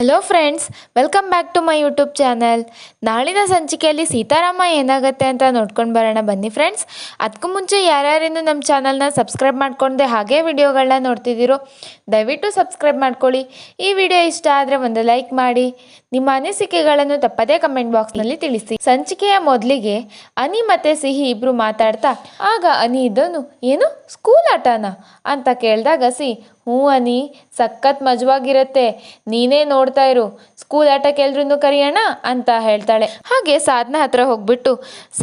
Hello friends welcome back to my YouTube channel ನಾಳಿನ ಸಂಚಿಕೆಯಲ್ಲಿ ಸೀತಾರಾಮ ಏನಾಗುತ್ತೆ ಅಂತ ನೋಡ್ಕೊಂಡು ಬರೋಣ. ಬನ್ನಿ ಫ್ರೆಂಡ್ಸ್ ಅದಕ್ಕೂ ಮುಂಚೆ ಯಾರ್ಯಾರಿಂದು ನಮ್ಮ ಚಾನಲ್ನ ಸಬ್ಸ್ಕ್ರೈಬ್ ಮಾಡ್ಕೊಂಡೆ ಹಾಗೆ ವಿಡಿಯೋಗಳನ್ನ ನೋಡ್ತಿದ್ದೀರೋ, ದಯವಿಟ್ಟು ಸಬ್ಸ್ಕ್ರೈಬ್ ಮಾಡ್ಕೊಳ್ಳಿ. ಈ ವಿಡಿಯೋ ಇಷ್ಟ ಆದರೆ ಒಂದು ಲೈಕ್ ಮಾಡಿ. ನಿಮ್ಮ ಅನಿಸಿಕೆಗಳನ್ನು ತಪ್ಪದೇ ಕಮೆಂಟ್ ಬಾಕ್ಸ್ನಲ್ಲಿ ತಿಳಿಸಿ. ಸಂಚಿಕೆಯ ಮೊದಲಿಗೆ ಅನಿ ಮತ್ತೆ ಸಿಹಿ ಇಬ್ರು ಮಾತಾಡ್ತಾ, ಆಗ ಅನಿ ಇದನ್ನು ಏನು? ಸ್ಕೂಲ್ ಆಟನ? ಅಂತ ಕೇಳಿದಾಗ, ಸಿ, ಹ್ಞೂ ಅನಿ, ಸಖತ್ ಮಜವಾಗಿರುತ್ತೆ. ನೀನೇ ನೋಡ್ತಾ ಇರು. ಸ್ಕೂಲ್ ಆಟಕ್ಕೆ ಎಲ್ರನ್ನೂ ಕರಿಯೋಣ? ಅಂತ ಹೇಳ್ತಾಳೆ. ಹಾಗೆ ಸಾಧನ ಹತ್ರ ಹೋಗ್ಬಿಟ್ಟು,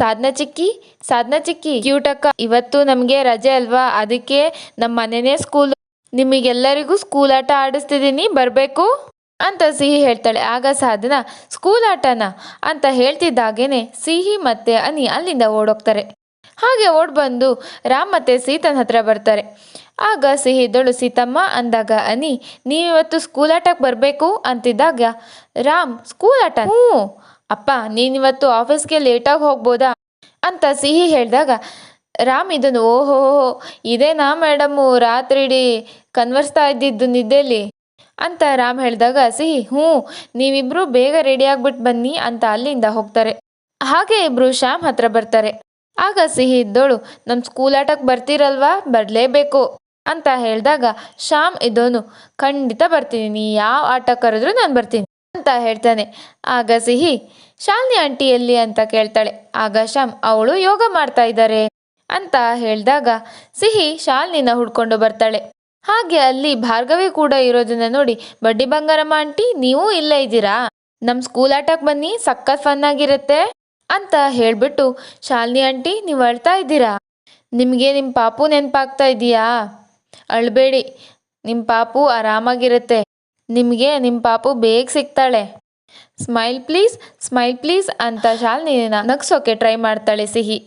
ಸಾಧನ ಚಿಕ್ಕಿ ಸಾಧನ ಚಿಕ್ಕಿ, ಕ್ಯೂಟಕ್ಕ, ಇವತ್ತು ನಮಗೆ ರಜೆ ಅಲ್ವಾ? ಅದಕ್ಕೆ ನಮ್ಮ ಮನೆನೇ ಸ್ಕೂಲ್ ನಿಮಗೆಲ್ಲರಿಗೂ ಸ್ಕೂಲ್ ಆಟ ಆಡಿಸ್ತಿದ್ದೀನಿ ಬರಬೇಕು? ಅಂತ ಸಿಹಿ ಹೇಳ್ತಾಳೆ. ಆಗ ಸಾಧನ, ಸ್ಕೂಲ್ ಆಟನ? ಅಂತ ಹೇಳ್ತಿದ್ದಾಗೇನೆ, ಸಿಹಿ ಮತ್ತೆ ಅನಿ ಅಲ್ಲಿಂದ ಓಡೋಗ್ತಾರೆ. ಹಾಗೆ ಓಡ್ ಬಂದು ರಾಮ್ ಮತ್ತೆ ಸೀತನ್ ಹತ್ರ ಬರ್ತಾರೆ. ಆಗ ಸಿಹಿ ದೊಳು ಸೀತಮ್ಮ, ಅಂದಾಗ ಅನಿ ನೀವಿವತ್ತು ಸ್ಕೂಲ್ ಆಟಕ್ಕೆ ಬರಬೇಕು? ಅಂತಿದ್ದಾಗ ರಾಮ್, ಸ್ಕೂಲ್ ಆಟ? ಹ್ಞೂ. ಅಪ್ಪ ನೀನಿವತ್ತು ಆಫೀಸ್ಗೆ ಲೇಟಾಗಿ ಹೋಗ್ಬೋದಾ? ಅಂತ ಸಿಹಿ ಹೇಳಿದಾಗ ರಾಮ್ ಇದನ್ನು, ಓಹೋ, ಇದೇನಾ ಮೇಡಮು ರಾತ್ರಿಡೀ ಕನ್ವರ್ಸ್ತಾ ಇದ್ದಿದ್ದು ನಿದ್ದೆಲಿ? ಅಂತ ರಾಮ್ ಹೇಳಿದಾಗ, ಸಿಹಿ, ಹ್ಞೂ, ನೀವಿಬ್ರು ಬೇಗ ರೆಡಿ ಆಗ್ಬಿಟ್ಟು ಬನ್ನಿ ಅಂತ ಅಲ್ಲಿಂದ ಹೋಗ್ತಾರೆ. ಹಾಗೆ ಇಬ್ರು ಶ್ಯಾಮ್ ಹತ್ರ ಬರ್ತಾರೆ. ಆಗ ಸಿಹಿ ಇದ್ದೋಳು ನಮ್ಮ ಸ್ಕೂಲ್ ಆಟಕ್ಕೆ ಬರ್ತೀರಲ್ವಾ? ಬರಲೇಬೇಕು ಅಂತ ಹೇಳಿದಾಗ, ಶ್ಯಾಮ್ ಇದ್ದೋನು, ಖಂಡಿತ ಬರ್ತೀನಿ, ನೀ ಯಾವ ಆಟ ಕರೆದ್ರೂ ನಾನು ಬರ್ತೀನಿ ಅಂತ ಹೇಳ್ತಾನೆ. ಆಗ ಸಿಹಿ, ಶಾಲಿನಿ ಆಂಟಿ ಎಲ್ಲಿ ಅಂತ ಕೇಳ್ತಾಳೆ. ಆಗ ಶ್ಯಾಮ್, ಅವಳು ಯೋಗ ಮಾಡ್ತಾ ಇದ್ದಾರೆ ಅಂತ ಹೇಳಿದಾಗ, ಸಿಹಿ ಶಾಲಿನಿನ ಹುಡ್ಕೊಂಡು ಬರ್ತಾಳೆ. ಹಾಗೆ ಅಲ್ಲಿ ಭಾರ್ಗವಿ ಕೂಡ ಇರೋದನ್ನ ನೋಡಿ, ಬಡ್ಡಿ ಬಂಗಾರಮ್ಮ ಆಂಟಿ, ನೀವು ಇಲ್ಲೇ ಇದ್ದೀರಾ? ನಮ್ಮ ಸ್ಕೂಲ್ ಆಟಕ್ಕೆ ಬನ್ನಿ, ಸಖತ್ ಫನ್ ಆಗಿರುತ್ತೆ ಅಂತ ಹೇಳ್ಬಿಟ್ಟು, ಶಾಲಿನಿ ಆಂಟಿ, ನೀವು ಅಳ್ತಾ ಇದ್ದೀರಾ? ನಿಮಗೆ ನಿಮ್ಮ ಪಾಪು ನೆನಪಾಗ್ತಾ ಇದೆಯಾ ಅಳ್ಬೇಡಿ ನಿಮ್ಮ ಪಾಪು ಆರಾಮಾಗಿರುತ್ತೆ. ನಿಮಗೆ ನಿಮ್ಮ ಪಾಪು ಬೇಗ ಸಿಗ್ತಾಳೆ. ಸ್ಮೈಲ್ ಪ್ಲೀಸ್ ಸ್ಮೈಲ್ ಪ್ಲೀಸ್ ಅಂತ ಶಾಲಿನಿ ನಗ್ಸೋಕೆ ಟ್ರೈ ಮಾಡ್ತಾಳೆ ಸಿಹಿ.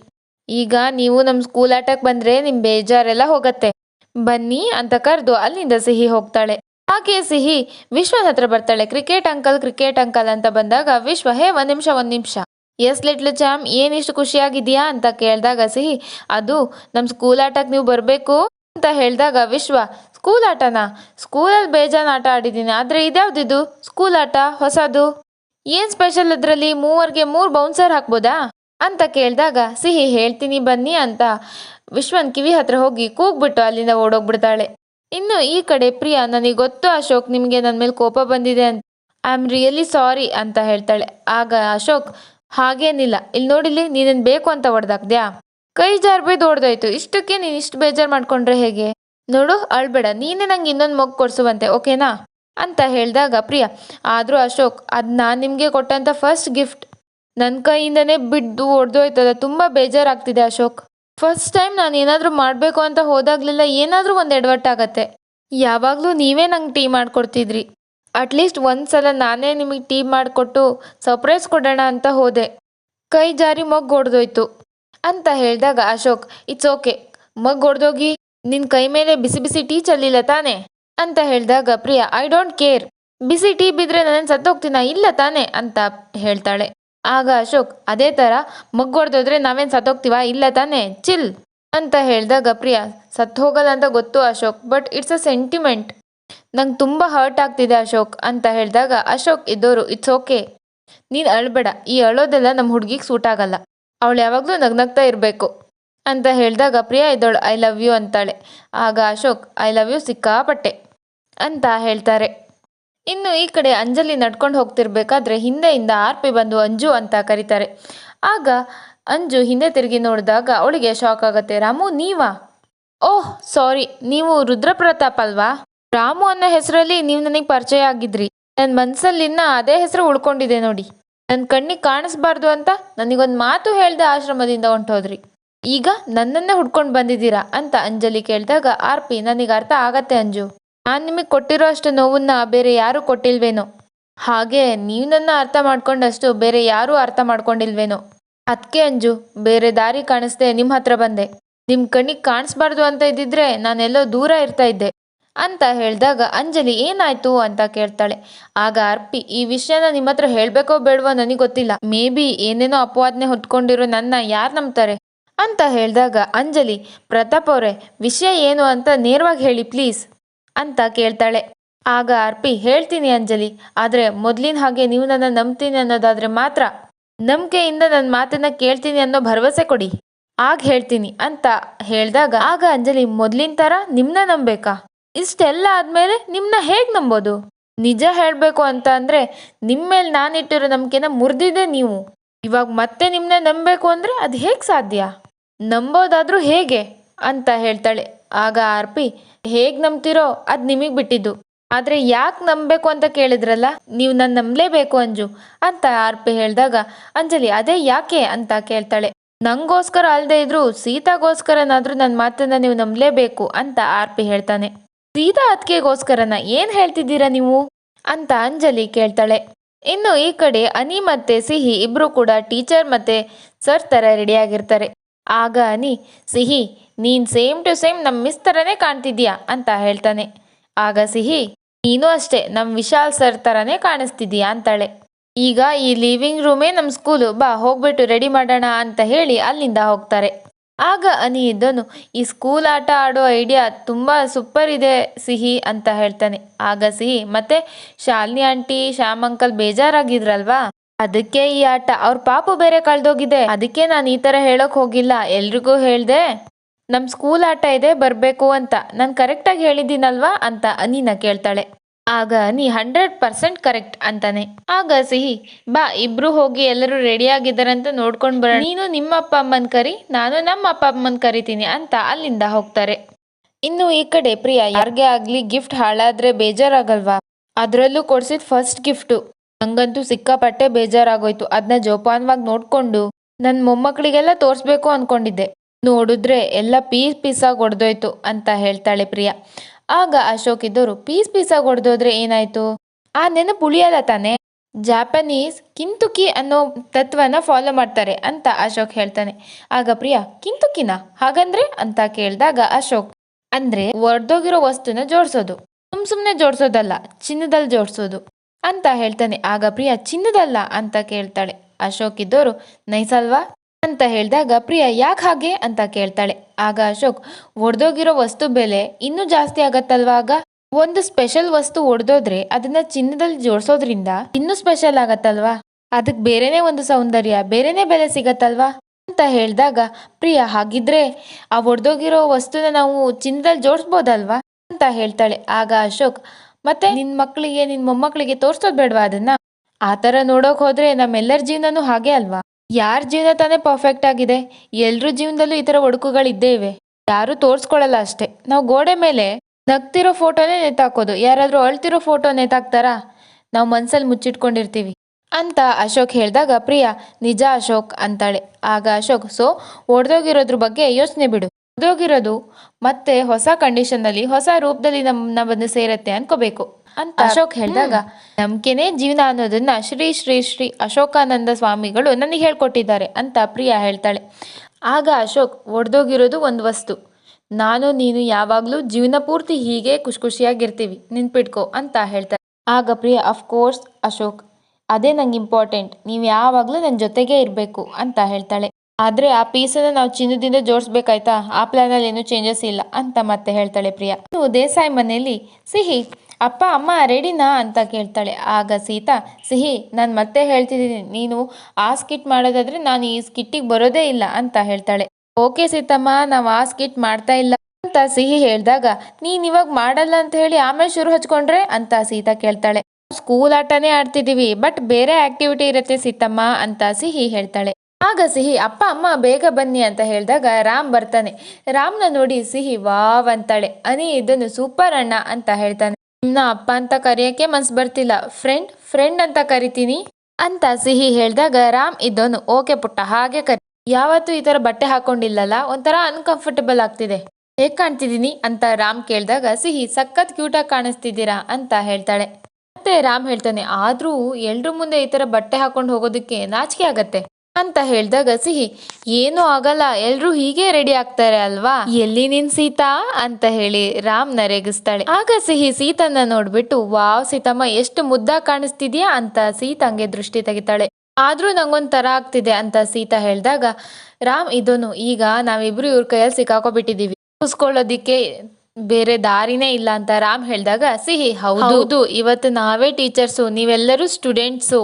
ಈಗ ನೀವು ನಮ್ಮ ಸ್ಕೂಲ್ ಆಟಕ್ಕೆ ಬಂದರೆ ನಿಮ್ಮ ಬೇಜಾರೆಲ್ಲ ಹೋಗತ್ತೆ. ಬನ್ನಿ ಅಂತ ಕರೆದು ಅಲ್ಲಿಂದ ಸಿಹಿ ಹೋಗ್ತಾಳೆ. ಹಾಗೆ ಸಿಹಿ ವಿಶ್ವನ ಹತ್ರ ಬರ್ತಾಳೆ. ಕ್ರಿಕೆಟ್ ಅಂಕಲ್ ಕ್ರಿಕೆಟ್ ಅಂಕಲ್ ಅಂತ ಬಂದಾಗ ವಿಶ್ವ, ಹೇ, ಒಂದ್ ನಿಮಿಷ ಒಂದ್ ನಿಮಿಷ. ಎಸ್, ಲಿಟ್ಲ್ ಚಾಮ್ ಏನಿಷ್ಟು ಖುಷಿಯಾಗಿದೆಯಾ ಅಂತ ಕೇಳಿದಾಗ ಸಿಹಿ, ಅದು ನಮ್ಮ ಸ್ಕೂಲ್ ಆಟಕ್ಕೆ ನೀವು ಬರಬೇಕು ಅಂತ ಹೇಳಿದಾಗ ವಿಶ್ವ, ಸ್ಕೂಲ್ ಆಟನಾ? ಸ್ಕೂಲಲ್ಲಿ ಬೇಜಾನ್ ಆಟ ಆಡಿದ್ದೀನಿ. ಆದರೆ ಇದ್ಯಾವ್ದಿದು? ಸ್ಕೂಲ್ ಆಟ? ಹೊಸದು? ಏನು ಸ್ಪೆಷಲ್ ಅದರಲ್ಲಿ? ಮೂವರಿಗೆ ಮೂರು ಬೌನ್ಸರ್ ಹಾಕ್ಬೋದಾ? ಅಂತ ಕೇಳಿದಾಗ ಸಿಹಿ, ಹೇಳ್ತೀನಿ ಬನ್ನಿ ಅಂತ ವಿಶ್ವನ್ ಕಿವಿ ಹತ್ರ ಹೋಗಿ ಕೂಗ್ಬಿಟ್ಟು ಅಲ್ಲಿಂದ ಓಡೋಗ್ಬಿಡ್ತಾಳೆ. ಇನ್ನು ಈ ಕಡೆ ಪ್ರಿಯಾ, ನನಗೆ ಗೊತ್ತು ಅಶೋಕ್, ನಿಮಗೆ ನನ್ನ ಮೇಲೆ ಕೋಪ ಬಂದಿದೆ ಅಂತ. ಐ ಆಮ್ ರಿಯಲಿ ಸಾರಿ ಅಂತ ಹೇಳ್ತಾಳೆ. ಆಗ ಅಶೋಕ್, ಹಾಗೇನಿಲ್ಲ. ಇಲ್ಲಿ ನೋಡಿಲಿ ನೀನೇನು ಬೇಕು ಅಂತ ಹೊಡೆದಾಕ್ದ್ಯಾ? ಕೈ ಜಾರ್ ಬೈದು ಹೊಡೆದೋಯ್ತು ಇಷ್ಟಕ್ಕೆ ನೀನು ಇಷ್ಟು ಬೇಜಾರು ಮಾಡ್ಕೊಂಡ್ರೆ ಹೇಗೆ? ನೋಡು, ಅಳ್ಬೇಡ. ನೀನೇ ನಂಗೆ ಇನ್ನೊಂದು ಮಗು ಕೊಡ್ಸುವಂತೆ, ಓಕೆನಾ? ಅಂತ ಹೇಳಿದಾಗ ಪ್ರಿಯಾ, ಆದರೂ ಅಶೋಕ್, ಅದು ನಾನು ನಿಮಗೆ ಕೊಟ್ಟಂಥ ಫಸ್ಟ್ ಗಿಫ್ಟ್ ನನ್ನ ಕೈಯಿಂದನೇ ಬಿದ್ದು ಹೊಡೆದೋಯ್ತದ ತುಂಬ ಬೇಜಾರಾಗ್ತಿದೆ ಅಶೋಕ್. ಫಸ್ಟ್ ಟೈಮ್ ನಾನು ಏನಾದರೂ ಮಾಡಬೇಕು ಅಂತ ಹೋದಾಗಲೆಲ್ಲ ಏನಾದರೂ ಒಂದು ಎಡವಟ್ಟಾಗತ್ತೆ ಯಾವಾಗಲೂ ನೀವೇ ನಂಗೆ ಟೀ ಮಾಡಿಕೊಡ್ತಿದ್ರಿ. ಅಟ್ಲೀಸ್ಟ್ ಒಂದು ಸಲ ನಾನೇ ನಿಮಗೆ ಟೀ ಮಾಡಿಕೊಟ್ಟು ಸರ್ಪ್ರೈಸ್ ಕೊಡೋಣ ಅಂತ ಹೋದೆ. ಕೈ ಜಾರಿ ಮಗ್ ಹೊಡೆದೋಯ್ತು ಅಂತ ಹೇಳಿದಾಗ ಅಶೋಕ್ ಇಟ್ಸ್ ಓಕೆ ಮಗ್ ಹೊಡೆದೋಗಿ ನಿನ್ನ ಕೈ ಮೇಲೆ ಬಿಸಿ ಬಿಸಿ ಟೀ ಚೆಲ್ಲಿಲ್ಲ ತಾನೇ? ಅಂತ ಹೇಳಿದಾಗ ಪ್ರಿಯಾ ಐ ಡೋಂಟ್ ಕೇರ್ ಬಿಸಿ ಟೀ ಬಿದ್ದರೆ ನಾನು ಸತ್ತೋಗ್ತೀನ? ಇಲ್ಲ ತಾನೇ? ಅಂತ ಹೇಳ್ತಾಳೆ. ಆಗ ಅಶೋಕ್, ಅದೇ ಥರ ಮಗ್ಗೊಡ್ದೋದ್ರೆ ನಾವೇನ್ ಸತ್ತೋಗ್ತೀವ? ಇಲ್ಲ ತಾನೇ, ಚಿಲ್ ಅಂತ ಹೇಳಿದಾಗ ಪ್ರಿಯಾ ಸತ್ತು ಹೋಗಲ್ಲ ಅಂತ ಗೊತ್ತು Ashok, but it's a sentiment. ನಂಗೆ ತುಂಬ ಹರ್ಟ್ ಆಗ್ತಿದೆ ಅಶೋಕ್ ಅಂತ ಹೇಳಿದಾಗ ಅಶೋಕ್ ಇದ್ದೋರು ಇಟ್ಸ್ ಓಕೆ. ನೀನು ಅಳ್ಬೇಡ, ಈ ಅಳೋದೆಲ್ಲ ನಮ್ಮ ಹುಡುಗಿಗೆ ಸೂಟ್ ಆಗಲ್ಲ. ಅವಳು ಯಾವಾಗಲೂ ನಗ್ನಗ್ತಾ ಇರಬೇಕು ಅಂತ ಹೇಳಿದಾಗ ಪ್ರಿಯಾ ಇದ್ದೋಳು ಐ ಲವ್ ಯು ಅಂತಾಳೆ. ಆಗ ಅಶೋಕ್, ಐ ಲವ್ ಯು ಸಿಕ್ಕಾಪಟ್ಟೆ ಅಂತ ಹೇಳ್ತಾರೆ. ಇನ್ನು ಈ ಕಡೆ ಅಂಜಲಿ ನಡ್ಕೊಂಡು ಹೋಗ್ತಿರ್ಬೇಕಾದ್ರೆ ಹಿಂದೆಯಿಂದ ಆರ್ಪಿ ಬಂದು ಅಂಜು ಅಂತ ಕರೀತಾರೆ. ಆಗ ಅಂಜು ಹಿಂದೆ ತಿರುಗಿ ನೋಡಿದಾಗ ಅವಳಿಗೆ ಶಾಕ್ ಆಗುತ್ತೆ. ರಾಮು, ನೀವಾ? ಓಹ್, ಸಾರಿ. ನೀವು ರುದ್ರಪ್ರತಾಪ್ ಅಲ್ವಾ? ರಾಮು ಅನ್ನೋ ಹೆಸರಲ್ಲಿ ನೀವು ನನಗೆ ಪರಿಚಯ ಆಗಿದ್ರಿ. ನನ್ನ ಮನಸ್ಸಲ್ಲಿ ಇನ್ನ ಅದೇ ಹೆಸರು ಉಳ್ಕೊಂಡಿದೆ ನೋಡಿ. ನನ್ನ ಕಣ್ಣಿಗೆ ಕಾಣಿಸ್ಬಾರ್ದು ಅಂತ ನನಗೊಂದು ಮಾತು ಹೇಳ್ದೆ ಆಶ್ರಮದಿಂದ ಹೊಂಟೋದ್ರಿ. ಈಗ ನನ್ನನ್ನೇ ಹುಡ್ಕೊಂಡು ಬಂದಿದ್ದೀರಾ ಅಂತ ಅಂಜಲಿ ಕೇಳಿದಾಗ ಆರ್ಪಿ, ನನಗೆ ಅರ್ಥ ಆಗತ್ತೆ ಅಂಜು. ನಾನು ನಿಮಗೆ ಕೊಟ್ಟಿರೋ ಅಷ್ಟು ನೋವನ್ನ ಬೇರೆ ಯಾರೂ ಕೊಟ್ಟಿಲ್ವೇನೋ? ಹಾಗೆ ನೀವು ನನ್ನ ಅರ್ಥ ಮಾಡ್ಕೊಂಡಷ್ಟು ಬೇರೆ ಯಾರೂ ಅರ್ಥ ಮಾಡ್ಕೊಂಡಿಲ್ವೇನೋ? ಅದಕ್ಕೆ ಅಂಜು, ಬೇರೆ ದಾರಿ ಕಾಣಿಸ್ದೆ ನಿಮ್ಮ ಹತ್ರ ಬಂದೆ. ನಿಮ್ಮ ಕಣ್ಣಿಗೆ ಕಾಣಿಸ್ಬಾರ್ದು ಅಂತ ಇದ್ದಿದ್ರೆ ನಾನೆಲ್ಲೋ ದೂರ ಇರ್ತಾ ಇದ್ದೆ. ಅಂತ ಹೇಳಿದಾಗ, ಅಂಜಲಿ, ಏನಾಯ್ತು? ಅಂತ ಕೇಳ್ತಾಳೆ. ಆಗ ಅರ್ಪಿ, ಈ ವಿಷಯನ ನಿಮ್ಮ ಹತ್ರ ಹೇಳ್ಬೇಕೋ ಬೇಡವೋ ನನಗೆ ಗೊತ್ತಿಲ್ಲ ಮೇ ಬಿ ಏನೇನೋ ಅಪವಾದನೆ ಹೊತ್ಕೊಂಡಿರೋ ನನ್ನ ಯಾರು ನಂಬ್ತಾರೆ? ಅಂತ ಹೇಳಿದಾಗ, ಅಂಜಲಿ, ಪ್ರತಾಪ್ ಅವರೇ, ವಿಷಯ ಏನು ಅಂತ ನೇರವಾಗಿ ಹೇಳಿ, ಪ್ಲೀಸ್. ಅಂತ ಕೇಳ್ತಾಳೆ. ಆಗ ಅರ್ಪಿ, ಹೇಳ್ತೀನಿ ಅಂಜಲಿ, ಆದರೆ ಮೊದಲಿನ ಹಾಗೆ ನೀವು ನನ್ನ ನಂಬ್ತೀನಿ ಅನ್ನೋದಾದ್ರೆ ಮಾತ್ರ. ನಂಬಿಕೆಯಿಂದ ನನ್ನ ಮಾತನ್ನ ಕೇಳ್ತೀನಿ ಅನ್ನೋ ಭರವಸೆ ಕೊಡಿ. ಆಗ ಹೇಳ್ತೀನಿ ಅಂತ ಹೇಳಿದಾಗ, ಆಗ ಅಂಜಲಿ, ಮೊದಲಿನ ಥರ ನಿಮ್ಮನ್ನ ನಂಬೇಕಾ ಇಷ್ಟೆಲ್ಲ ಆದಮೇಲೆ ನಿಮ್ಮನ್ನ ಹೇಗೆ ನಂಬೋದು? ನಿಜ ಹೇಳಬೇಕು ಅಂತ ಅಂದರೆ ನಿಮ್ಮ ಮೇಲೆ ನಾನಿಟ್ಟಿರೋ ನಂಬಿಕೆನ ಮುರಿದಿದೆ ನೀವು. ಇವಾಗ ಮತ್ತೆ ನಿಮ್ಮನ್ನ ನಂಬಬೇಕು ಅಂದರೆ ಅದು ಹೇಗೆ ಸಾಧ್ಯ? ನಂಬೋದಾದ್ರೂ ಹೇಗೆ? ಅಂತ ಹೇಳ್ತಾಳೆ. ಆಗ ಆರ್ಪಿ ಹೇಗೆ ನಂಬ್ತಿರೋ ಅದು ನಿಮಗೆ ಬಿಟ್ಟಿದ್ದು. ಆದರೆ ಯಾಕೆ ನಂಬಬೇಕು ಅಂತ ಕೇಳಿದ್ರಲ್ಲ, ನೀವು ನನ್ನ ನಂಬಲೇಬೇಕು ಅಂಜು ಅಂತ ಆರ್ಪಿ ಹೇಳಿದಾಗ, ಅಂಜಲಿ, ಅದೇ ಯಾಕೆ? ಅಂತ ಕೇಳ್ತಾಳೆ. ನಂಗೋಸ್ಕರ ಅಲ್ಲದೆ ಇದ್ರೂ ಸೀತಾಗೋಸ್ಕರನಾದ್ರೂ ನನ್ನ ಮಾತನ್ನ ನೀವು ನಂಬಲೇಬೇಕು ಅಂತ ಆರ್ಪಿ ಹೇಳ್ತಾನೆ. ಸೀತಾ ಅತ್ತಿಗೆಗೋಸ್ಕರನ ಏನು ಹೇಳ್ತಿದ್ದೀರಾ ನೀವು? ಅಂತ ಅಂಜಲಿ ಕೇಳ್ತಾಳೆ. ಇನ್ನು ಈ ಕಡೆ ಅನಿ ಮತ್ತೆ ಸಿಹಿ ಇಬ್ರು ಕೂಡ ಟೀಚರ್ ಮತ್ತೆ ಸರ್ ಥರ ರೆಡಿಯಾಗಿರ್ತಾರೆ. ಆಗ ಅನಿ, ಸಿಹಿ ನೀನ್ ಸೇಮ್ ಟು ಸೇಮ್ ನಮ್ಮ ಮಿಸ್ ಥರನೇ ಕಾಣ್ತಿದ್ಯಾ ಅಂತ ಹೇಳ್ತಾನೆ. ಆಗ ಸಿಹಿ, ನೀನು ಅಷ್ಟೇ, ನಮ್ ವಿಶಾಲ್ ಸರ್ ಥರನೇ ಕಾಣಿಸ್ತಿದ್ಯಾ ಅಂತಾಳೆ. ಈಗ ಈ ಲಿವಿಂಗ್ ರೂಮೇ ನಮ್ಮ ಸ್ಕೂಲು, ಬಾ ಹೋಗ್ಬಿಟ್ಟು ರೆಡಿ ಮಾಡೋಣ ಅಂತ ಹೇಳಿ ಅಲ್ಲಿಂದ ಹೋಗ್ತಾರೆ. ಆಗ ಅನಿ ಇದ್ದನು, ಈ ಸ್ಕೂಲ್ ಆಟ ಆಡೋ ಐಡಿಯಾ ತುಂಬಾ ಸೂಪರ್ ಇದೆ ಸಿಹಿ ಅಂತ ಹೇಳ್ತಾನೆ. ಆಗ ಸಿಹಿ, ಮತ್ತೆ ಶಾಲಿನಿ ಆಂಟಿ, ಶ್ಯಾಮ್ ಅಂಕಲ್ ಬೇಜಾರಾಗಿದ್ರಲ್ವಾ? ಅದಕ್ಕೆ ಈ ಆಟ, ಅವ್ರ ಪಾಪು ಬೇರೆ ಕಳ್ದೋಗಿದೆ. ಅದಕ್ಕೆ ನಾನು ಈ ಥರ ಹೇಳೋಕ್ ಹೋಗಿಲ್ಲ. ಎಲ್ರಿಗೂ ಹೇಳ್ದೆ. ನಮ್ಮ ಸ್ಕೂಲ್ ಆಟ ಇದೆ, ಬರಬೇಕು ಅಂತ. ನಾನು ಕರೆಕ್ಟಾಗಿ ಹೇಳಿದ್ದೀನಲ್ವಾ ಅಂತ ಅನಿನ ಕೇಳ್ತಾಳೆ. ಆಗ ನೀ ಹಂಡ್ರೆಡ್ ಪರ್ಸೆಂಟ್ ಕರೆಕ್ಟ್ ಅಂತಾನೆ. ಆಗ ಸಿಹಿ, ಬಾ, ಇಬ್ರು ಹೋಗಿ ಎಲ್ಲರೂ ರೆಡಿ ಆಗಿದ್ದಾರಂತ ನೋಡ್ಕೊಂಡು ಬರೋಣ. ನೀನು ನಿಮ್ಮ ಅಪ್ಪ ಅಮ್ಮನ ಕರಿ, ನಾನು ನಮ್ಮ ಅಪ್ಪ ಅಮ್ಮನ ಕರಿತೀನಿ ಅಂತ ಅಲ್ಲಿಂದ ಹೋಗ್ತಾರೆ. ಇನ್ನು ಈ ಕಡೆ ಪ್ರಿಯಾ ಯಾರಿಗೆ ಆಗ್ಲಿ ಗಿಫ್ಟ್ ಹಾಳಾದ್ರೆ ಬೇಜಾರಾಗಲ್ವಾ? ಅದರಲ್ಲೂ ಕೊಡ್ಸಿದ್ ಫಸ್ಟ್ ಗಿಫ್ಟು ನಂಗಂತೂ ಸಿಕ್ಕಾಪಟ್ಟೆ ಬೇಜಾರಾಗೋಯ್ತು. ಅದನ್ನ ಜೋಪಾನವಾಗಿ ನೋಡ್ಕೊಂಡು ನನ್ನ ಮೊಮ್ಮಕ್ಕಳಿಗೆಲ್ಲ ತೋರಿಸ್ಬೇಕು ಅನ್ಕೊಂಡಿದ್ದೆ. ನೋಡಿದ್ರೆ ಎಲ್ಲ ಪೀಸ್ ಪೀಸಾಗಿ ಒಡೆದೋಯ್ತು ಅಂತ ಹೇಳ್ತಾಳೆ ಪ್ರಿಯಾ. ಆಗ ಅಶೋಕ್ ಇದ್ದವರು ಪೀಸ್ ಪೀಸಾಗಿ ಒಡೆದೋದ್ರೆ ಏನಾಯ್ತು? ಆ ನೆನಪು ಉಳಿಯಲ್ಲ ತಾನೆ? ಜಾಪನೀಸ್ ಕಿಂತುಕಿ ಅನ್ನೋ ತತ್ವನ ಫಾಲೋ ಮಾಡ್ತಾರೆ ಅಂತ ಅಶೋಕ್ ಹೇಳ್ತಾನೆ. ಆಗ ಪ್ರಿಯಾ, ಕಿಂತುಕಿನ? ಹಾಗಂದ್ರೆ? ಅಂತ ಕೇಳಿದಾಗ ಅಶೋಕ್, ಅಂದ್ರೆ ಒಡೆದೋಗಿರೋ ವಸ್ತುನ ಜೋಡಿಸೋದು. ಸುಮ್ ಸುಮ್ನೆ ಜೋಡಿಸೋದಲ್ಲ ಚಿನ್ನದಲ್ಲಿ ಜೋಡಿಸೋದು ಅಂತ ಹೇಳ್ತಾನೆ. ಆಗ ಪ್ರಿಯಾ, ಚಿನ್ನದಲ್ಲ ಅಂತ ಕೇಳ್ತಾಳೆ. ಅಶೋಕ್ ಇದ್ದವರು ನೈಸಲ್ವಾ ಅಂತ ಹೇಳಿದಾಗ, ಪ್ರಿಯಾ, ಯಾಕೆ ಹಾಗೆ? ಅಂತ ಕೇಳ್ತಾಳೆ. ಆಗ ಅಶೋಕ್, ಒಡೆದೋಗಿರೋ ವಸ್ತು ಬೆಲೆ ಇನ್ನೂ ಜಾಸ್ತಿ ಆಗತ್ತಲ್ವಾ ಆಗ? ಒಂದು ಸ್ಪೆಷಲ್ ವಸ್ತು ಒಡೆದೋದ್ರೆ ಅದನ್ನ ಚಿನ್ನದಲ್ಲಿ ಜೋಡಿಸೋದ್ರಿಂದ ಇನ್ನೂ ಸ್ಪೆಷಲ್ ಆಗತ್ತಲ್ವಾ? ಅದಕ್ಕೆ ಬೇರೆನೆ ಒಂದು ಸೌಂದರ್ಯ, ಬೇರೆನೆ ಬೆಲೆ ಸಿಗತ್ತಲ್ವಾ? ಅಂತ ಹೇಳಿದಾಗ, ಪ್ರಿಯಾ, ಹಾಗಿದ್ರೆ ಆ ಒಡೆದೋಗಿರೋ ವಸ್ತುನ ನಾವು ಚಿನ್ನದಲ್ಲಿ ಜೋಡಿಸ್ಬೋದಲ್ವಾ? ಅಂತ ಹೇಳ್ತಾಳೆ. ಆಗ ಅಶೋಕ್, ಮತ್ತೆ ನಿನ್ ಮಕ್ಕಳಿಗೆ ನಿನ್ ಮೊಮ್ಮಕ್ಕಳಿಗೆ ತೋರ್ಸೋದ್ ಬೇಡವಾ ಅದನ್ನ? ಆ ಥರ ನೋಡೋಕ್ ಹೋದ್ರೆ ನಮ್ಮೆಲ್ಲರ ಜೀವನನೂ ಹಾಗೆ ಅಲ್ವಾ? ಯಾರ ಜೀವನ ತಾನೇ ಪರ್ಫೆಕ್ಟ್ ಆಗಿದೆ, ಎಲ್ರ ಜೀವನದಲ್ಲೂ ಈ ಥರ ಒಡಕುಗಳು ಇದ್ದೇ ಇವೆ. ಯಾರು ತೋರ್ಸ್ಕೊಳಲ್ಲ ಅಷ್ಟೇ. ನಾವು ಗೋಡೆ ಮೇಲೆ ನಗ್ತಿರೋ ಫೋಟೋನೇ ನೇತಾಕೋದು ಯಾರಾದ್ರೂ ಅಳ್ತಿರೋ ಫೋಟೋ ನೇತಾಕ್ತಾರಾ ನಾವು ಮನ್ಸಲ್ಲಿ ಮುಚ್ಚಿಟ್ಕೊಂಡಿರ್ತೀವಿ. ಅಂತ ಅಶೋಕ್ ಹೇಳಿದಾಗ, ಪ್ರಿಯಾ, ನಿಜ ಅಶೋಕ್, ಅಂತಾಳೆ. ಆಗ ಅಶೋಕ್, ಸೊ, ಒಡೆದೋಗಿರೋದ್ರ ಬಗ್ಗೆ ಯೋಚನೆ ಬಿಡು. ಒಡೆದೋಗಿರೋದು ಮತ್ತೆ ಹೊಸ ಕಂಡೀಷನ್ ಅಲ್ಲಿ ಹೊಸ ರೂಪದಲ್ಲಿ ನಮ್ಮನ್ನ ಬಂದು ಸೇರತ್ತೆ ಅನ್ಕೋಬೇಕು. ಅಂತ. ಅಶೋಕ್ ಹೇಳಿದಾಗ ನಂಬಿಕೆನೇ ಜೀವನ ಅನ್ನೋದನ್ನ ಶ್ರೀ ಶ್ರೀ ಶ್ರೀ ಅಶೋಕಾನಂದ ಸ್ವಾಮಿಗಳು ನನಗೆ ಹೇಳ್ಕೊಟ್ಟಿದ್ದಾರೆ ಅಂತ ಪ್ರಿಯಾ ಹೇಳ್ತಾಳೆ. ಆಗ ಅಶೋಕ್ ಒಡೆದೋಗಿರೋದು ಒಂದು ವಸ್ತು. ನಾನು ನೀನು ಯಾವಾಗಲೂ ಜೀವನ ಪೂರ್ತಿ ಹೀಗೆ ಖುಷಿ ಖುಷಿಯಾಗಿರ್ತೀವಿ ನಿನ್ಪಿಟ್ಕೋ ಅಂತ ಹೇಳ್ತಾರೆ ಆಗ ಪ್ರಿಯಾ ಅಫ್ಕೋರ್ಸ್ ಅಶೋಕ್. ಅದೇ ನಂಗೆ ಇಂಪಾರ್ಟೆಂಟ್ ನೀವು ಯಾವಾಗಲೂ ನನ್ನ ಜೊತೆಗೇ ಇರಬೇಕು ಅಂತ ಹೇಳ್ತಾಳೆ. ಆದರೆ ಆ ಪೀಸನ್ನು ನಾವು ಚಿನ್ನದಿಂದ ಜೋಡಿಸ್ಬೇಕಾಯ್ತಾ? ಆ ಪ್ಲ್ಯಾನಲ್ಲಿ ಏನೂ ಚೇಂಜಸ್ ಇಲ್ಲ ಅಂತ ಮತ್ತೆ ಹೇಳ್ತಾಳೆ ಪ್ರಿಯಾ. ದೇಸಾಯಿ ಮನೆಯಲ್ಲಿ ಸಿಹಿ. ಅಪ್ಪ, ಅಮ್ಮ ರೆಡಿನಾ ಅಂತ ಕೇಳ್ತಾಳೆ. ಆಗ ಸೀತಾ, ಸಿಹಿ, ನಾನು ಮತ್ತೆ ಹೇಳ್ತಿದ್ದೀನಿ. ನೀನು ಆ ಸ್ಕಿಟ್ ಮಾಡೋದಾದ್ರೆ ನಾನು ಈ ಸ್ಕಿಟ್ಟಿಗೆ ಬರೋದೇ ಇಲ್ಲ ಅಂತ ಹೇಳ್ತಾಳೆ. ಓಕೆ ಸೀತಮ್ಮ, ನಾವು ಆ ಸ್ಕಿಟ್ ಮಾಡ್ತಾ ಇಲ್ಲ ಅಂತ ಸಿಹಿ ಹೇಳಿದಾಗ, ನೀನು ಇವಾಗ ಮಾಡಲ್ಲ ಅಂತ ಹೇಳಿ ಆಮೇಲೆ ಶುರು ಹಚ್ಕೊಂಡ್ರೆ ಅಂತ ಸೀತಾ ಕೇಳ್ತಾಳೆ. ಸ್ಕೂಲ್ ಆಟನೇ ಆಡ್ತಿದ್ದೀವಿ ಬಟ್ ಬೇರೆ ಆಕ್ಟಿವಿಟಿ ಇರುತ್ತೆ ಸೀತಮ್ಮ ಅಂತ ಸಿಹಿ ಹೇಳ್ತಾಳೆ. ಆಗ ಸಿಹಿ, ಅಪ್ಪ, ಅಮ್ಮ, ಬೇಗ ಬನ್ನಿ ಅಂತ ಹೇಳಿದಾಗ ರಾಮ್ ಬರ್ತಾನೆ. ರಾಮ್ನ ನೋಡಿ ಸಿಹಿ ವಾವ್ ಅಂತಾಳೆ. ಅನಿ, ಇದನ್ನು ಸೂಪರ್ ಅಣ್ಣ ಅಂತ ಹೇಳ್ತಾನೆ. ನಿಮ್ನ ಅಪ್ಪ ಅಂತ ಕರೆಯಕ್ಕೆ ಮನ್ಸು ಬರ್ತಿಲ್ಲ. ಫ್ರೆಂಡ್ ಫ್ರೆಂಡ್ ಅಂತ ಕರಿತೀನಿ. ಅಂತ ಸಿಹಿ ಹೇಳಿದಾಗ ರಾಮ್ ಇದ್ದೋನು ಓಕೆ ಪುಟ್ಟ ಹಾಗೆ ಕರಿ. ಯಾವತ್ತೂ ಈ ಥರ ಬಟ್ಟೆ ಹಾಕೊಂಡಿಲ್ಲಲ್ಲ? ಒಂಥರ ಅನ್ಕಂಫರ್ಟಬಲ್ ಆಗ್ತಿದೆ. ಹೇಗ್ ಕಾಣ್ತಿದ್ದೀನಿ ಅಂತ ರಾಮ್ ಕೇಳಿದಾಗ, ಸಿಹಿ ಸಖತ್ ಕ್ಯೂಟಾಗಿ ಕಾಣಿಸ್ತಿದ್ದೀರಾ? ಅಂತ ಹೇಳ್ತಾಳೆ. ಮತ್ತೆ ರಾಮ್ ಹೇಳ್ತಾನೆ, ಆದ್ರೂ ಎಲ್ರ ಮುಂದೆ ಈ ಥರ ಬಟ್ಟೆ ಹಾಕೊಂಡು ಹೋಗೋದಕ್ಕೆ ನಾಚಿಕೆ ಆಗತ್ತೆ. ಅಂತ ಹೇಳಿದಾಗ ಸಿಹಿ ಏನೂ ಆಗಲ್ಲ ಎಲ್ರೂ ಹೀಗೆ ರೆಡಿ ಆಗ್ತಾರೆ ಅಲ್ವಾ? ಎಲ್ಲಿ ನಿನ್ ಸೀತಾ? ಅಂತ ಹೇಳಿ ರಾಮ್ ನರೇಗಿಸ್ತಾಳೆ ಆಗ ಸಿಹಿ ಸೀತನ್ನ ನೋಡ್ಬಿಟ್ಟು ವಾವ್ ಸೀತಮ್ಮ ಎಷ್ಟು ಮುದ್ದ ಕಾಣಿಸ್ತಿದ್ಯಾ? ಅಂತ ಸೀತಂಗೆ ದೃಷ್ಟಿ ತೆಗಿತಾಳೆ. ಆದ್ರೂ ನಂಗೊಂಥರ ತರ ಆಗ್ತಿದೆ ಅಂತ ಸೀತಾ ಹೇಳಿದಾಗ ರಾಮ್ ಇದೋನು ಈಗ ನಾವಿಬ್ರು ಇವ್ರ ಕೈಯಲ್ಲಿ ಸಿಕ್ಕಾಕೊಬಿಟ್ಟಿದೀವಿ. ಕೂಸ್ಕೊಳ್ಳೋದಿಕ್ಕೆ ಬೇರೆ ದಾರಿನೇ ಇಲ್ಲ ಅಂತ ರಾಮ್ ಹೇಳಿದಾಗ ಸಿಹಿ ಹೌದು ಇವತ್ತು ನಾವೇ ಟೀಚರ್ಸು ನೀವೆಲ್ಲರೂ ಸ್ಟೂಡೆಂಟ್ಸು.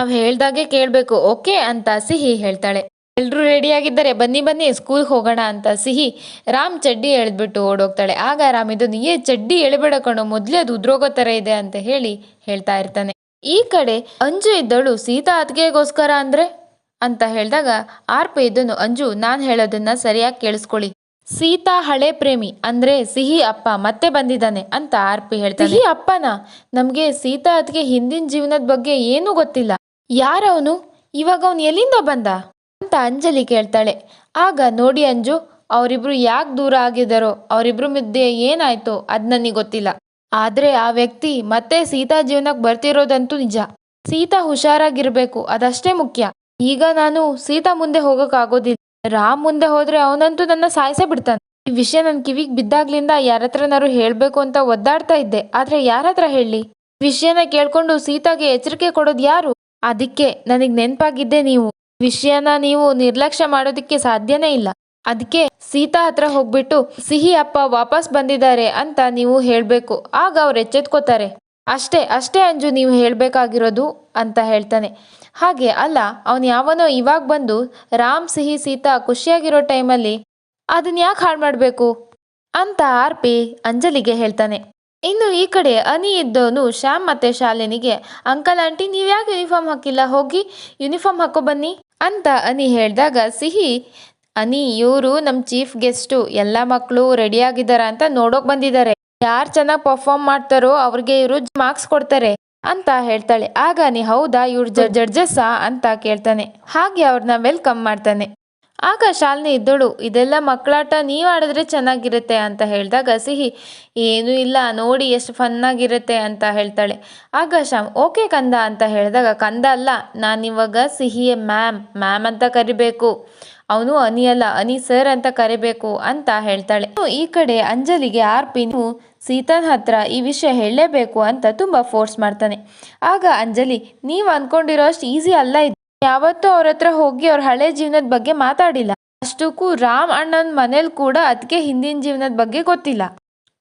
ನಾವು ಹೇಳ್ದಾಗೆ ಕೇಳಬೇಕು, ಓಕೆ ಅಂತ ಸಿಹಿ ಹೇಳ್ತಾಳೆ. ಎಲ್ಲರೂ ರೆಡಿಯಾಗಿದ್ದಾರೆ ಬನ್ನಿ ಬನ್ನಿ ಸ್ಕೂಲ್ ಹೋಗೋಣ ಅಂತ ಸಿಹಿ ರಾಮ್ ಚಡ್ಡಿ ಎಳೆದ್ಬಿಟ್ಟು ಓಡೋಗ್ತಾಳೆ. ಆಗ ರಾಮ್ ಇದು ಏ ಚಡ್ಡಿ ಎಳೆಬೇಡ ಕಣೋ, ಮೊದಲೇ ಅದು ಉದ್ರೋಗೋ ಥರ ಇದೆ ಅಂತ ಹೇಳಿ ಹೇಳ್ತಾ ಇರ್ತಾನೆ. ಈ ಕಡೆ ಅಂಜು ಇದ್ದಳು, ಸೀತಾ ಅತ್ತಿಗೆಗೋಸ್ಕರ ಅಂದ್ರೆ? ಅಂತ ಹೇಳಿದಾಗ, ಆರ್ಪ ಇದನ್ನು ಅಂಜು, ನಾನು ಹೇಳೋದನ್ನ ಸರಿಯಾಗಿ ಕೇಳಿಸ್ಕೊಳ್ಳಿ. ಸೀತಾ ಹಳೆ ಪ್ರೇಮಿ ಅಂದ್ರೆ ಸಿಹಿ ಅಪ್ಪ ಮತ್ತೆ ಬಂದಿದ್ದಾನೆ ಅಂತ ಆರ್ಪಿ ಹೇಳ್ತಾನೆ ಸಿಹಿ ಅಪ್ಪನ? ನಮ್ಗೆ ಸೀತಾ ಅದ್ಗೆ ಹಿಂದಿನ ಜೀವನದ ಬಗ್ಗೆ ಏನೂ ಗೊತ್ತಿಲ್ಲ. ಯಾರವನು? ಇವಾಗ ಅವನು ಎಲ್ಲಿಂದ ಬಂದ? ಅಂತ ಅಂಜಲಿ ಕೇಳ್ತಾಳೆ. ಆಗ ನೋಡಿ ಅಂಜು, ಅವರಿಬ್ರು ಯಾಕೆ ದೂರ ಆಗಿದ್ದಾರೋ? ಅವರಿಬ್ರು ಮುದ್ದೆ ಏನಾಯ್ತೋ ಅದ್ ನನಗೆ ಗೊತ್ತಿಲ್ಲ. ಆದ್ರೆ ಆ ವ್ಯಕ್ತಿ ಮತ್ತೆ ಸೀತಾ ಜೀವನಕ್ಕೆ ಬರ್ತಿರೋದಂತೂ ನಿಜ. ಸೀತಾ ಹುಷಾರಾಗಿರ್ಬೇಕು, ಅದಷ್ಟೇ ಮುಖ್ಯ. ಈಗ ನಾನು ಸೀತಾ ಮುಂದೆ ಹೋಗೋಕ್ಕಾಗೋದಿಲ್ಲ ರಾಮ್ ಮುಂದೆ ಹೋದ್ರೆ ಅವನಂತೂ ನನ್ನ ಸಾಯಿಸೇ ಬಿಡ್ತಾನೆ. ಈ ವಿಷಯ ನನ್ನ ಕಿವಿಗೆ ಬಿದ್ದಾಗ್ಲಿಂದ ಯಾರತ್ರನಾರು ಹೇಳಬೇಕು ಹೇಳ್ಬೇಕು ಅಂತ ಒದ್ದಾಡ್ತಾ ಇದ್ದೆ. ಆದ್ರೆ ಯಾರತ್ರ ಹೇಳಿ? ವಿಷಯನ ಕೇಳ್ಕೊಂಡು ಸೀತಾಗೆ ಎಚ್ಚರಿಕೆ ಕೊಡೋದು ಯಾರು? ಅದಕ್ಕೆ ನನಗೆ ನೆನಪಾಗಿದ್ದೆ ನೀವು. ವಿಷಯನ ನೀವು ನಿರ್ಲಕ್ಷ್ಯ ಮಾಡೋದಕ್ಕೆ ಸಾಧ್ಯನೇ ಇಲ್ಲ. ಅದಕ್ಕೆ ಸೀತಾ ಹತ್ರ ಹೋಗ್ಬಿಟ್ಟು, ಸಿಹಿ ಅಪ್ಪ ವಾಪಸ್ ಬಂದಿದ್ದಾರೆ ಅಂತ ನೀವು ಹೇಳಬೇಕು. ಆಗ ಅವ್ರು ಎಚ್ಚೆತ್ಕೋತಾರೆ. ಅಷ್ಟೇ ಅಷ್ಟೇ ಅಂಜು, ನೀವು ಹೇಳಬೇಕಾಗಿರೋದು, ಅಂತ ಹೇಳ್ತಾನೆ. ಹಾಗೆ ಅಲ್ಲ, ಅವನು ಯಾವನೋ ಇವಾಗ ಬಂದು, ರಾಮ್, ಸಿಹಿ, ಸೀತಾ ಖುಷಿಯಾಗಿರೋ ಟೈಮಲ್ಲಿ ಅದನ್ನ ಯಾಕೆ ಹಾಳು ಮಾಡಬೇಕು ಅಂತ ಆರ್ಪಿ ಅಂಜಲಿಗೆ ಹೇಳ್ತಾನೆ. ಇನ್ನು ಈ ಕಡೆ ಅನಿ ಇದ್ದವನು ಶ್ಯಾಮ್ ಮತ್ತೆ ಶಾಲಿನಿಗೆ, ಅಂಕಲ್, ಆಂಟಿ ನೀವು ಯಾಕೆ ಯೂನಿಫಾರ್ಮ್ ಹಾಕಿಲ್ಲ? ಹೋಗಿ ಯೂನಿಫಾರ್ಮ್ ಹಾಕೋ ಬನ್ನಿ. ಅಂತ ಅನಿ ಹೇಳಿದಾಗ, ಸಿಹಿ, ಅನಿ, ಇವರು ನಮ್ಮ ಚೀಫ್ ಗೆಸ್ಟು ಎಲ್ಲ ಮಕ್ಕಳು ರೆಡಿಯಾಗಿದ್ದಾರ ಅಂತ ನೋಡೋಕ್ ಬಂದಿದ್ದಾರೆ ಯಾರು ಚೆನ್ನಾಗಿ ಪರ್ಫಾರ್ಮ್ ಮಾಡ್ತಾರೋ ಅವ್ರಿಗೆ ಇವರು ಮಾರ್ಕ್ಸ್ ಕೊಡ್ತಾರೆ. ಅಂತ ಹೇಳ್ತಾಳೆ. ಆಗ ಅನಿ, ಹೌದಾ, ಇವ್ರು ಜಡ್ಜಸ್ಸಾ ಅಂತ ಕೇಳ್ತಾನೆ. ಹಾಗೆ ಅವ್ರನ್ನ ವೆಲ್ಕಮ್ ಮಾಡ್ತಾನೆ. ಆಗ ಶಾಲಿನಿ ಇದ್ದಳು, ಇದೆಲ್ಲ ಮಕ್ಕಳಾಟ, ನೀವು ಆಡಿದ್ರೆ ಚೆನ್ನಾಗಿರುತ್ತೆ ಅಂತ ಹೇಳಿದಾಗ, ಸಿಹಿ, ಏನೂ ಇಲ್ಲ, ನೋಡಿ ಎಷ್ಟು ಫನ್ನಾಗಿರುತ್ತೆ ಅಂತ ಹೇಳ್ತಾಳೆ. ಆಗ ಶ್ಯಾಮ್, ಓಕೆ ಕಂದ ಅಂತ ಹೇಳಿದಾಗ, ಕಂದ ಅಲ್ಲ ನಾನಿವಾಗ ಸಿಹಿಯ ಮ್ಯಾಮ್ ಮ್ಯಾಮ್ ಅಂತ ಕರಿಬೇಕು. ಅವನು ಅನಿ ಅಲ್ಲ, ಅನಿ ಸರ್ ಅಂತ ಕರಿಬೇಕು ಅಂತ ಹೇಳ್ತಾಳೆ. ಈ ಕಡೆ ಅಂಜಲಿಗೆ ಆರ್ಪಿ ಪಿನು ಸೀತನ್ ಹತ್ರ ಈ ವಿಷಯ ಹೇಳಲೇಬೇಕು ಅಂತ ತುಂಬಾ ಫೋರ್ಸ್ ಮಾಡ್ತಾನೆ. ಆಗ ಅಂಜಲಿ, ನೀವು ಅಂದ್ಕೊಂಡಿರೋ ಅಷ್ಟು ಈಸಿ ಅಲ್ಲ ಯಾವತ್ತೂ ಅವ್ರ ಹತ್ರ ಹೋಗಿ ಅವ್ರ ಹಳೆ ಜೀವನದ ಬಗ್ಗೆ ಮಾತಾಡಿಲ್ಲ. ಅಷ್ಟಕ್ಕೂ ರಾಮ್ ಅಣ್ಣನ ಮನೇಲಿ ಕೂಡ ಅದಕ್ಕೆ ಹಿಂದಿನ ಜೀವನದ ಬಗ್ಗೆ ಗೊತ್ತಿಲ್ಲ.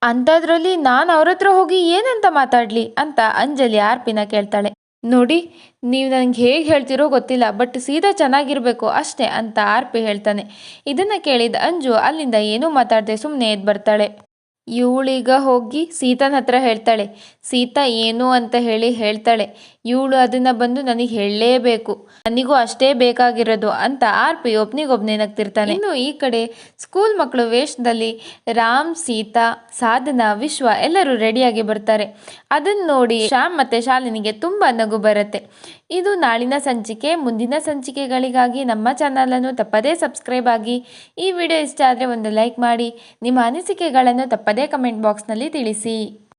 ಅಂಥದ್ರಲ್ಲಿ ನಾನು ಅವ್ರ ಹತ್ರ ಹೋಗಿ ಏನಂತ ಮಾತಾಡ್ಲಿ ಅಂತ ಅಂಜಲಿ ಆರ್ಪಿನ ಕೇಳ್ತಾಳೆ. ನೋಡಿ, ನೀವು ನನಗೆ ಹೇಗೆ ಹೇಳ್ತಿರೋ ಗೊತ್ತಿಲ್ಲ, ಬಟ್ ಸೀದಾ ಚೆನ್ನಾಗಿರ್ಬೇಕು ಅಷ್ಟೇ ಅಂತ ಆರ್ಪಿ ಹೇಳ್ತಾನೆ. ಇದನ್ನ ಕೇಳಿದ ಅಂಜು ಅಲ್ಲಿಂದ ಏನೂ ಮಾತಾಡದೆ ಸುಮ್ಮನೆ ಎದ್ದು ಬರ್ತಾಳೆ. ಇವಳೀಗ ಹೋಗಿ ಸೀತನ ಹತ್ರ ಹೇಳ್ತಾಳೆ. ಸೀತಾ ಏನು ಅಂತ ಹೇಳಿ ಹೇಳ್ತಾಳೆ. ಇವಳು ಅದನ್ನ ಬಂದು ನನಗೆ ಹೇಳಲೇಬೇಕು. ನನಗೂ ಅಷ್ಟೇ ಬೇಕಾಗಿರೋದು ಅಂತ ಆರ್ಪಿ ಒಬ್ನಿಗೊಬ್ನೇ ನಗ್ತಿರ್ತಾನೆ. ಇನ್ನು ಈ ಕಡೆ ಸ್ಕೂಲ್ ಮಕ್ಕಳು ವೇಷದಲ್ಲಿ ರಾಮ್, ಸೀತಾ, ಸಾಧನ, ವಿಶ್ವ ಎಲ್ಲರೂ ರೆಡಿಯಾಗಿ ಬರ್ತಾರೆ. ಅದನ್ನ ನೋಡಿ ಶ್ಯಾಮ್ ಮತ್ತೆ ಶಾಲಿನಿಗೆ ತುಂಬಾ ನಗು ಬರುತ್ತೆ. ಇದು ನಾಳಿನ ಸಂಚಿಕೆ, ಮುಂದಿನ ಸಂಚಿಕೆಗಳಿಗಾಗಿ ನಮ್ಮ ಚಾನಲನ್ನು ತಪ್ಪದೇ ಸಬ್ಸ್ಕ್ರೈಬ್ ಆಗಿ ಈ ವಿಡಿಯೋ ಇಷ್ಟ ಆದರೆ ಒಂದು ಲೈಕ್ ಮಾಡಿ. ನಿಮ್ಮ ಅನಿಸಿಕೆಗಳನ್ನು ತಪ್ಪದೇ ಕಮೆಂಟ್ ಬಾಕ್ಸ್ನಲ್ಲಿ ತಿಳಿಸಿ.